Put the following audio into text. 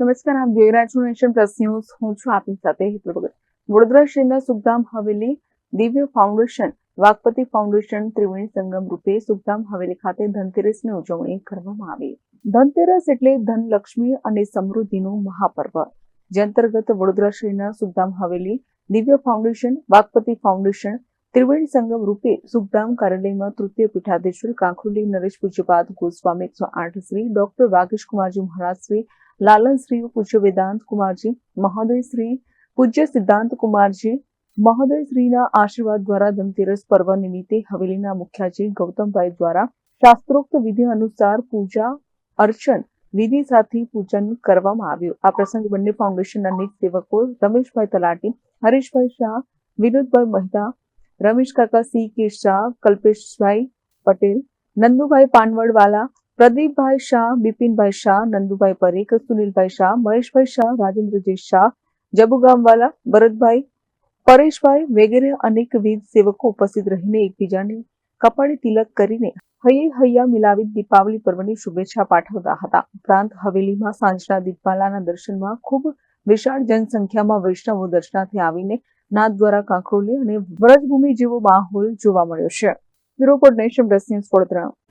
નમસ્કાર, આપ જોઈ રહ્યા છો નેશન પ્લસ ન્યૂઝ. હું છું આપની સાથે હેતલ ભગત. વડોદરા શહેરના સુખધામ હવેલી દિવ્ય ફાઉન્ડેશન વાઘપતિ ફાઉન્ડેશન ત્રિવેણી સંગમ રૂપે સુખધામ હવેલી ખાતે ધનતેરસની ઉજવણી કરવામાં આવી. ધનતેરસ એટલે ધનલક્ષ્મી અને સમૃદ્ધિનું મહાપર્વ. જે અંતર્ગત વડોદરા શહેરના સુખધામ હવેલી દિવ્ય ફાઉન્ડેશન વાઘપતિ ફાઉન્ડેશન, ત્રિવેણી સંગમ રૂપે સુખધામ કાર્યાલયમાં તૃતીય પીઠાધીશ્વર કાંખુલી નરેશ પૂજ્યપાદ ગોસ્વામી એકસો આઠ શ્રી, ડોક્ટર વાગીશ કુમારજી મહારાજ શ્રી લાલન શ્રી પૂજ્ય વેદાંત કુમારજી, મહોદય શ્રી પૂજ્ય સિદ્ધાંત કુમારજી, મહોદય શ્રીના આશીર્વાદ દ્વારા ધનતેરસ પર્વ નિમિત્તે હવેલીના મુખ્યાજી ગૌતમભાઈ દ્વારા શાસ્ત્રોક્ત વિધિ અનુસાર પૂજા, અર્ચન, વિધિ સાથે પૂજન કરવામાં આવ્યું. આ પ્રસંગે બંને ફાઉન્ડેશનના નીત સેવકો રમેશભાઈ તલાટી, હરીશભાઈ શાહ, વિનોદભાઈ મહેતા, રમેશ કાકા સી કે શાહ કલ્પેશભાઈ પટેલ, નંદુભાઈ પાનવડવાલા પ્રદીપભાઈ શાહ, બિપિનભાઈ શાહ, નંદુભાઈ પરેખ, સુનિલભાઈ શાહ, મહેશભાઈ શાહ, રાજેન્દ્રજી શાહ, જબુગામવાલા, ભરતભાઈ, પરેશભાઈ વગેરે અનેકવિધ સેવકો ઉપસ્થિત રહીને એકબીજાને કપાળે તિલક કરીને હૈયે હૈયા મિલાવી દીપાવલી પર્વની શુભેચ્છા પાઠવતા હતા. ઉપરાંત હવેલીમાં સાંજના દીપમાલાના દર્શનમાં ખૂબ વિશાળ જનસંખ્યામાં વૈષ્ણવો દર્શનાથી આવીને નાથ દ્વારા કાંકરોલી અને વ્રજભૂમિ જેવો માહોલ જોવા મળ્યો છે. Bureau nation plus Vadodara.